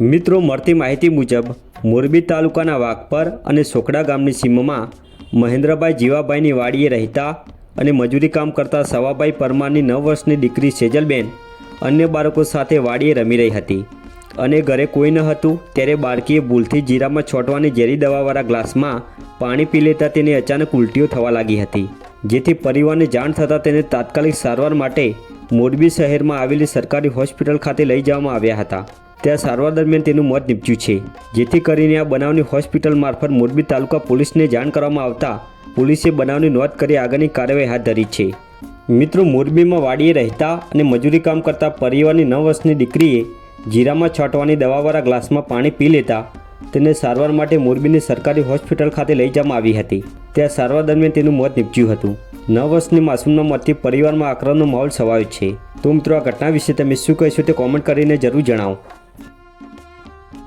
મિત્રો, મળતી માહિતી મુજબ, મોરબી તાલુકાના વાઘપર અને સોખડા ગામની સીમમાં મહેન્દ્રભાઈ જીવાભાઈની વાડીએ રહેતા અને મજૂરી કામ કરતા સવાભાઈ પરમારની નવ વર્ષની દીકરી સેજલબેન અન્ય બાળકો સાથે વાડીએ રમી રહી હતી. અને ઘરે કોઈ ન હતું, ત્યારે બાળકીએ ભૂલથી જીરામાં છોટવાની ઝેરી દવાવાળા ગ્લાસમાં પાણી પી લેતા તેને અચાનક ઉલટીઓ થવા લાગી હતી. જેથી પરિવારને જાણ થતાં તેને તાત્કાલિક સારવાર માટે મોરબી શહેરમાં આવેલી સરકારી હોસ્પિટલ ખાતે લઈ જવામાં આવ્યા હતા. ત્યાં સારવાર દરમિયાન તેનું મોત નીપજ્યું છે. જેથી કરીને આ બનાવની હોસ્પિટલ મારફત મોરબી તાલુકા પોલીસને જાણ કરવામાં આવતા પોલીસે બનાવની નોંધ કરી આગળની કાર્યવાહી હાથ ધરી છે. મિત્રો, મોરબીમાં વાડીએ રહેતા અને મજૂરી કામ કરતા પરિવારની નવ વર્ષની દીકરીએ જીરામાં છાંટવાની દવાવાળા ગ્લાસમાં પાણી પી લેતા તેને સારવાર માટે મોરબીની સરકારી હોસ્પિટલ ખાતે લઈ જવામાં આવી હતી. ત્યાં સારવાર દરમિયાન તેનું મોત નીપજ્યું હતું. નવ વર્ષની માસૂમના મોતથી પરિવારમાં આક્રમનો માહોલ છવાયો છે. તો મિત્રો, આ ઘટના વિશે તમે શું કહેશો તે કોમેન્ટ કરીને જરૂર જણાવો.